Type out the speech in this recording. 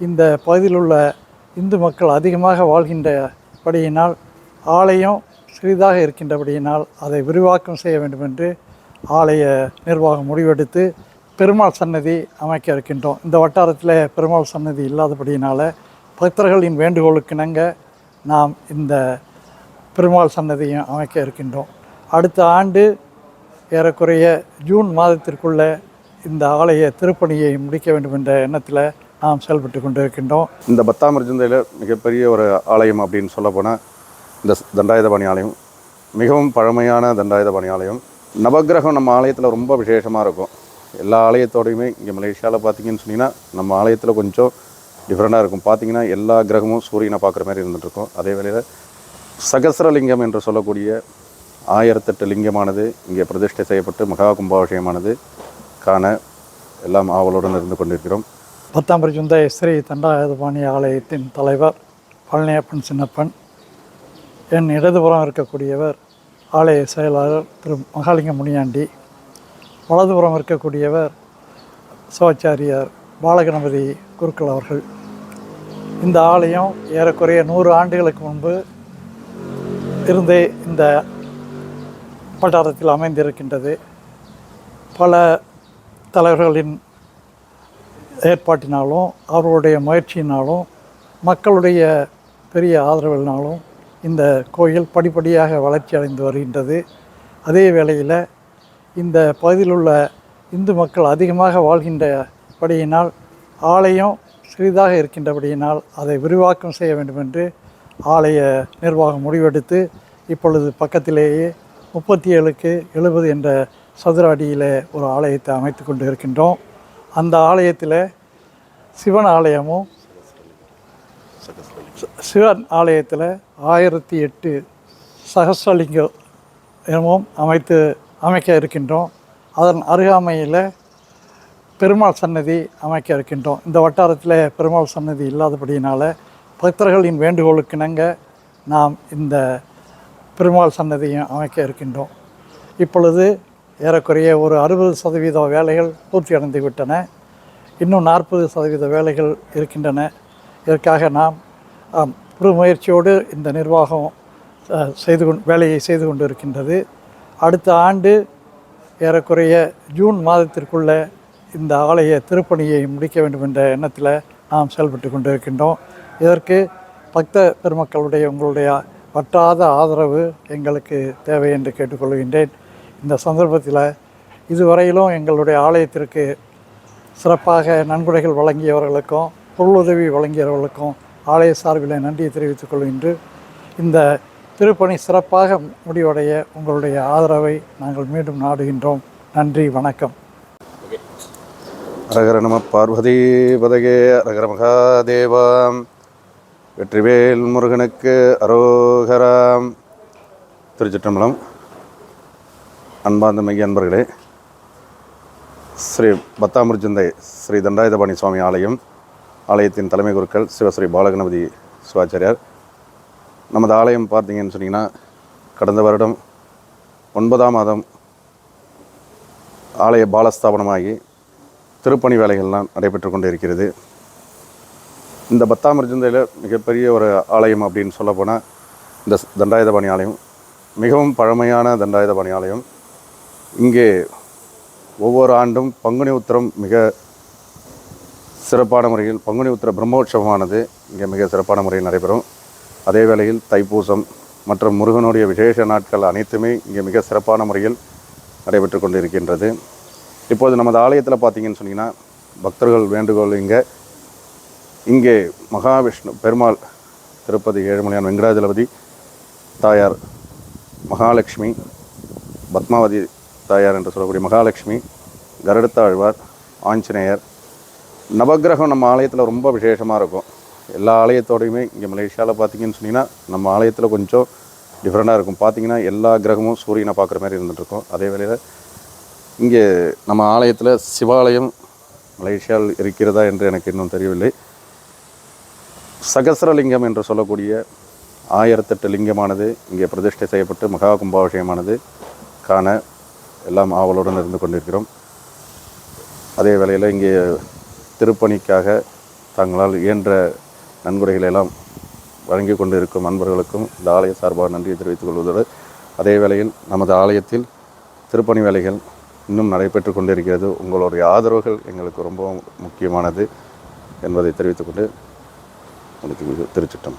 இந்த பகுதியில் உள்ள இந்து மக்கள் அதிகமாக வாழ்கின்றபடியினால் ஆலயம் சிறிதாக இருக்கின்றபடியினால் அதை விரிவாக்கம் செய்ய வேண்டும் என்று ஆலய நிர்வாகம் முடிவெடுத்து பெருமாள் சன்னதி அமைக்க இருக்கின்றோம். இந்த வட்டாரத்தில் பெருமாள் சன்னதி இல்லாதபடியினால் பக்தர்களின் வேண்டுகோளுக்கிணங்க நாம் இந்த பெருமாள் சன்னதியும் அமைக்க இருக்கின்றோம். அடுத்த ஆண்டு ஏறக்குறைய ஜூன் மாதத்திற்குள்ளே இந்த ஆலய திருப்பணியை முடிக்க வேண்டும் என்ற எண்ணத்தில் நாம் செயல்பட்டு கொண்டிருக்கின்றோம். இந்த பத்தாமிரஜந்தையில் மிகப்பெரிய ஒரு ஆலயம் அப்படின்னு சொல்லப்போனால் இந்த தண்டாயுதபாணி ஆலயம். மிகவும் பழமையான தண்டாயுதபாணி ஆலயம். நவக்கிரகம் நம்ம ஆலயத்தில் ரொம்ப விசேஷமாக இருக்கும். எல்லா ஆலயத்தோடையுமே இங்கே மலேசியாவில் பார்த்தீங்கன்னு சொன்னிங்கன்னா நம்ம ஆலயத்தில் கொஞ்சம் டிஃப்ரெண்ட்டாக இருக்கும். பார்த்தீங்கன்னா எல்லா கிரகமும் சூரியனை பார்க்குற மாதிரி இருந்துகிட்ருக்கும் அதே வேளையில் சகசரலிங்கம் என்று சொல்லக்கூடிய ஆயிரத்தெட்டு லிங்கமானது இங்கே பிரதிஷ்டை செய்யப்பட்டு மகா கும்பாபிஷேகமானது காண எல்லாம் ஆவலுடன் இருந்து கொண்டிருக்கிறோம். பத்தாம் சுந்த ஸ்ரீ தண்டாயுதபாணி ஆலயத்தின் தலைவர் பழனியப்பன் சின்னப்பன் என் இடதுபுறம் இருக்கக்கூடியவர் ஆலய செயலாளர் திரு மகாலிங்க முனியாண்டி வலதுபுறம் இருக்கக்கூடியவர் சிவாச்சாரியார் பாலகணபதி குருக்கள் அவர்கள். இந்த ஆலயம் ஏறக்குறைய நூறு ஆண்டுகளுக்கு முன்பு இருந்தே இந்த வட்டாரத்தில் அமைந்திருக்கின்றது. பல தலைவர்களின் ஏற்பாட்டினாலும் அவர்களுடைய முயற்சியினாலும் மக்களுடைய பெரிய ஆதரவினாலும் இந்த கோயில் படிப்படியாக வளர்ச்சி அடைந்து வருகின்றது. அதே வேளையில் இந்த பகுதியில் உள்ள இந்து மக்கள் அதிகமாக வாழ்கின்றபடியினால் ஆலயம் சிறிதாக இருக்கின்றபடியினால் அதை விரிவாக்கம் செய்ய வேண்டும் என்று ஆலய நிர்வாகம் முடிவெடுத்து இப்பொழுது பக்கத்திலேயே முப்பத்தி ஏழுக்கு எழுபது என்ற சதுர அடியில் ஒரு ஆலயத்தை அமைத்து கொண்டு இருக்கின்றோம். அந்த ஆலயத்தில் சிவன் ஆலயமும் சிவன் ஆலயத்தில் ஆயிரத்தி எட்டு சகசிரலிங்கமும் அமைத்து அமைக்க இருக்கின்றோம். அதன் அருகாமையில் பெருமாள் சன்னதி அமைக்க இருக்கின்றோம். இந்த வட்டாரத்தில் பெருமாள் சன்னதி இல்லாதபடியினால் பக்தர்களின் வேண்டுகோளுக்கிணங்க நாம் இந்த பெருமாள் சன்னதியும் அமைக்க இருக்கின்றோம். இப்பொழுது ஏறக்குறைய ஒரு அறுபது சதவீத வேலைகள் பூர்த்தி அடைந்து விட்டன இன்னும் நாற்பது சதவீத வேலைகள் இருக்கின்றன. இதற்காக நாம் புது முயற்சியோடு இந்த நிர்வாகம் செய்து கொண் வேலையை செய்து கொண்டு இருக்கின்றது அடுத்த ஆண்டு ஏறக்குறைய ஜூன் மாதத்திற்குள்ளே இந்த ஆலய திருப்பணியை முடிக்க வேண்டும் என்ற எண்ணத்தில் நாம் செயல்பட்டு கொண்டிருக்கின்றோம். இதற்கு பக்த பெருமக்களுடைய உங்களுடைய வற்றாத ஆதரவு எங்களுக்கு தேவை என்று கேட்டுக்கொள்கின்றேன். இந்த சந்தர்ப்பத்தில் இதுவரையிலும் எங்களுடைய ஆலயத்திற்கு சிறப்பாக நன்கொடைகள் வழங்கியவர்களுக்கும் பொருளுதவி வழங்கியவர்களுக்கும் ஆலய சார்பில் நன்றியை தெரிவித்துக் கொள்கின்றேன் இந்த திருப்பணி சிறப்பாக முடிவடைய உங்களுடைய ஆதரவை நாங்கள் மீண்டும் நாடுகின்றோம். நன்றி வணக்கம். அரகர நம பார்வதி பதகே அரகர மகாதேவாம் வெற்றிவேல் முருகனுக்கு அரோகராம் திருச்சிற்றம்பலம் அன்பார்ந்த மெய்ய அன்பர்களே ஸ்ரீ பத்தாமிருச்சந்தை ஸ்ரீ தண்டாயுதபாணி சுவாமி ஆலயம் ஆலயத்தின் தலைமை குருக்கள் சிவஸ்ரீ பாலகணபதி சிவாச்சாரியார். நமது ஆலயம் பார்த்தீங்கன்னு சொன்னீங்கன்னா கடந்த வருடம் ஒன்பதாம் மாதம் ஆலய பாலஸ்தாபனமாகி திருப்பணி வேலைகள்லாம் நடைபெற்று கொண்டு இருக்கிறது இந்த பத்தாமிருச்சந்தையில் மிகப்பெரிய ஒரு ஆலயம் அப்படின்னு சொல்லப்போனால் இந்த தண்டாயுதபாணி ஆலயம் மிகவும் பழமையான தண்டாயுதபாணி ஆலயம். இங்கே ஒவ்வொரு ஆண்டும் பங்குனி உத்திரம் மிக சிறப்பான முறையில் பங்குனி உத்திர பிரம்மோற்சவமானது இங்கே மிக சிறப்பான முறையில் நடைபெறும். அதே வேளையில் தைப்பூசம் மற்றும் முருகனுடைய விசேஷ நாட்கள் அனைத்துமே இங்கே மிக சிறப்பான முறையில் நடைபெற்று கொண்டிருக்கின்றது. இப்போது நமது ஆலயத்தில் பார்த்தீங்கன்னு சொன்னீங்கன்னா பக்தர்கள் வேண்டுகோள் இங்கே இங்கே மகாவிஷ்ணு பெருமாள் திருப்பதி ஏழுமலையான் வெங்கடாஜலபதி தாயார் மகாலட்சுமி பத்மாவதி தாயார் என்று சொல்லக்கூடிய மகாலட்சுமி கருடத்தாழ்வார் ஆஞ்சநேயர். நவக்கிரகம் நம்ம ஆலயத்தில் ரொம்ப விசேஷமாக இருக்கும். எல்லா ஆலயத்தோடையுமே இங்கே மலேசியாவில் பார்த்தீங்கன்னு சொன்னீங்கன்னா நம்ம ஆலயத்தில் கொஞ்சம் டிஃப்ரெண்ட்டாக இருக்கும். பார்த்தீங்கன்னா எல்லா கிரகமும் சூரியனை பார்க்குற மாதிரி இருந்துகிட்ருக்கும் அதே வேளையில் இங்கே நம்ம ஆலயத்தில் சிவாலயம் மலேசியாவில் இருக்கிறதா என்று எனக்கு இன்னும் தெரியவில்லை. சகசரலிங்கம் என்று சொல்லக்கூடிய ஆயிரத்தெட்டு லிங்கமானது இங்கே பிரதிஷ்டை செய்யப்பட்டு மகா கும்பாபிஷேகமானது காண எல்லாம் ஆவலுடன் இருந்து கொண்டிருக்கிறோம். அதே வேளையில் இங்கே திருப்பணிக்காக தங்களால் இயன்ற நன்கொடைகளை எல்லாம் வழங்கி கொண்டு இருக்கும் அன்பர்களுக்கும் இந்த ஆலய சார்பாக நன்றியை தெரிவித்துக் கொள்வதோடு அதே வேளையில் நமது ஆலயத்தில் திருப்பணி வேலைகள் இன்னும் நடைபெற்று கொண்டிருக்கிறது. உங்களுடைய ஆதரவுகள் எங்களுக்கு ரொம்ப முக்கியமானது என்பதை தெரிவித்துக்கொண்டு திருச்சிட்டம்.